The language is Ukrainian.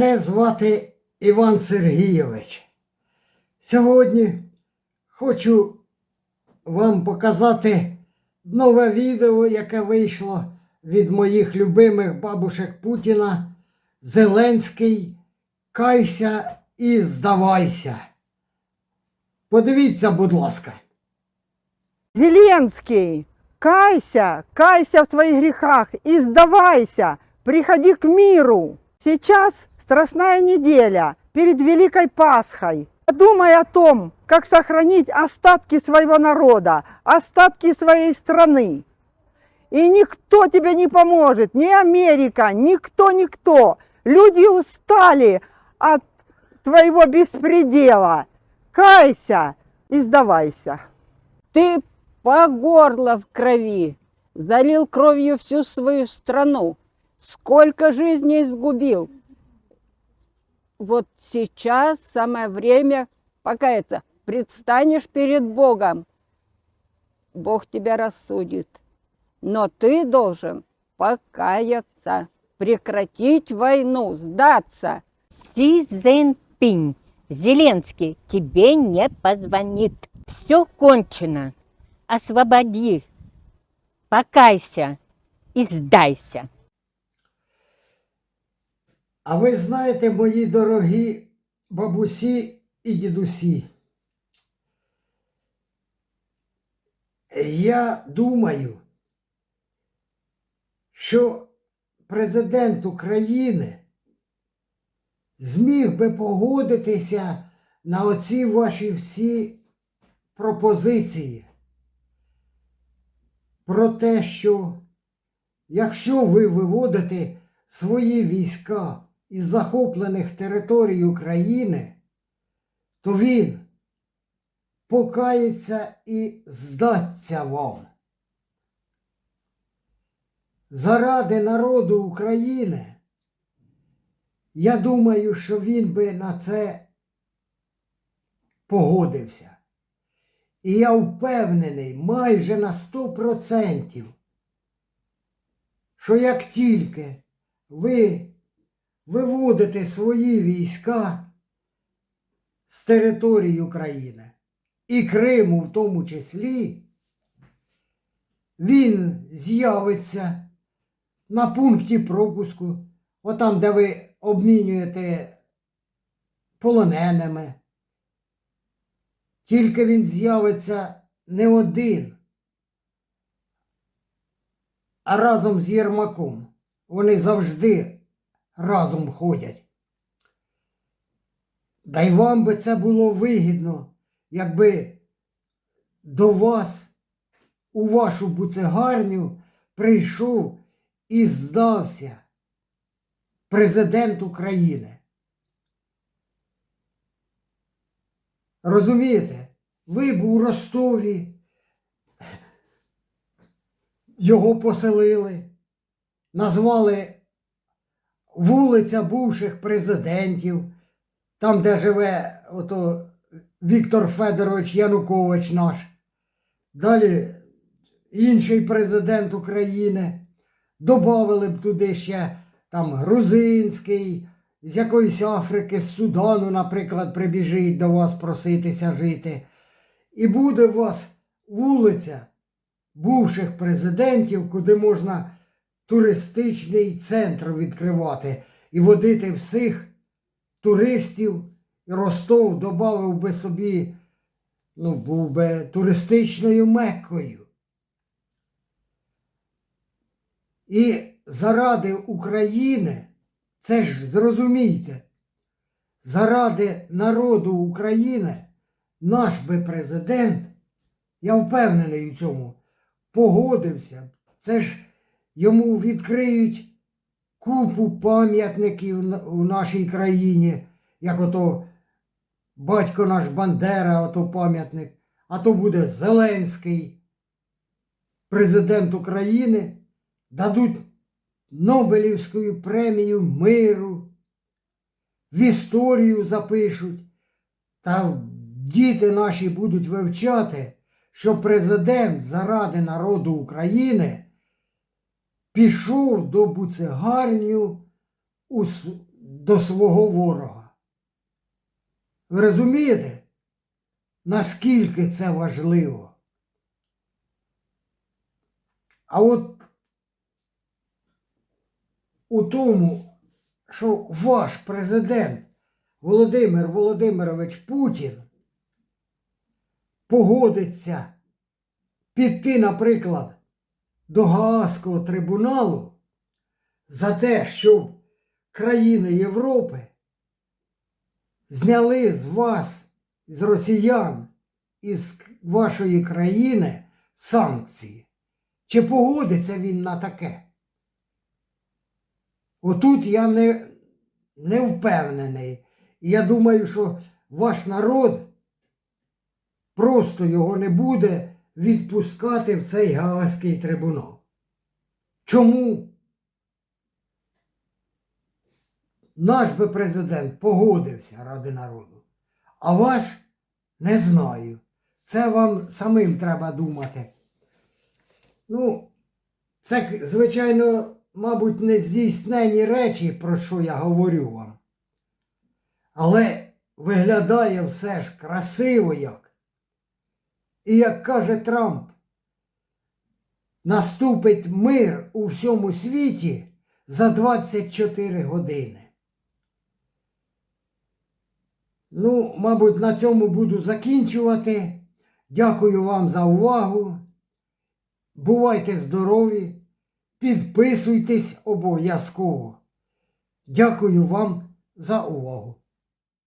Мене звати Іван Сергійович. Сьогодні хочу вам показати нове відео, яке вийшло від моїх любимих бабушек Путіна. Зеленський, кайся і здавайся. Подивіться, будь ласка. Зеленский, кайся, кайся в своих грехах и сдавайся, приходи к миру. Сейчас страстная неделя перед Великой Пасхой. Подумай о том, как сохранить остатки своего народа, остатки своей страны. И никто тебе не поможет, ни Америка, никто, никто. Люди устали от твоего беспредела. Кайся и сдавайся. Ты по горло в крови, залил кровью всю свою страну, сколько жизней сгубил. Вот сейчас самое время покаяться. Предстанешь перед Богом, Бог тебя рассудит. Но ты должен покаяться, прекратить войну, сдаться. Си Цзиньпинь, Зеленский тебе не позвонит. Все кончено. Освободи, покайся и сдайся. А ви знаєте, мої дорогі бабусі і дідусі. Я думаю, що президент України зміг би погодитися на оці ваші всі пропозиції про те, що якщо ви виводите свої війська із захоплених територій України, то він покається і здасться вам. Заради народу України, я думаю, що він би на це погодився. І я впевнений майже на 100%, що як тільки ви виводите свої війська з території України і Криму в тому числі, він з'явиться на пункті пропуску, отам, де ви обмінюєте полоненими. Тільки він з'явиться не один, а разом з Єрмаком. Вони завжди разом ходять. Да й вам би це було вигідно, якби до вас у вашу буцегарню прийшов і здався президент України. Розумієте, ви б у Ростові його поселили, назвали вулиця бувших президентів, там, де живе ото Віктор Федорович Янукович наш. Далі інший президент України. Добавили б туди ще там грузинський, з якоїсь Африки, з Судану, наприклад, прибіжить до вас проситися жити. І буде у вас вулиця бувших президентів, куди можна туристичний центр відкривати і водити всіх туристів. Ростов додав би собі, ну, був би туристичною меккою. І заради України, це ж зрозумійте, заради народу України наш би президент, я впевнений у цьому, погодився. Це ж йому відкриють купу пам'ятників у нашій країні, як ото батько наш Бандера, ото пам'ятник, а то буде Зеленський, президент України, дадуть Нобелівську премію миру, в історію запишуть, та діти наші будуть вивчати, що президент заради народу України пішов до буцегарню до свого ворога. Ви розумієте, наскільки це важливо? А от у тому, що ваш президент Володимир Володимирович Путін погодиться піти, наприклад, до Гаазького трибуналу за те, щоб країни Європи зняли з вас, з росіян, із вашої країни санкції. Чи погодиться він на таке? Отут я не, не впевнений. Я думаю, що ваш народ просто його не буде відпускати в цей Гаазький трибунал. Чому? Наш би президент погодився ради народу, а ваш не знаю. Це вам самим треба думати. Ну, це, звичайно, мабуть, не здійснені речі, про що я говорю вам. Але виглядає все ж красиво як. І як каже Трамп, наступить мир у всьому світі за 24 години. Ну, мабуть, на цьому буду закінчувати. Дякую вам за увагу. Бувайте здорові, підписуйтесь обов'язково. Дякую вам за увагу.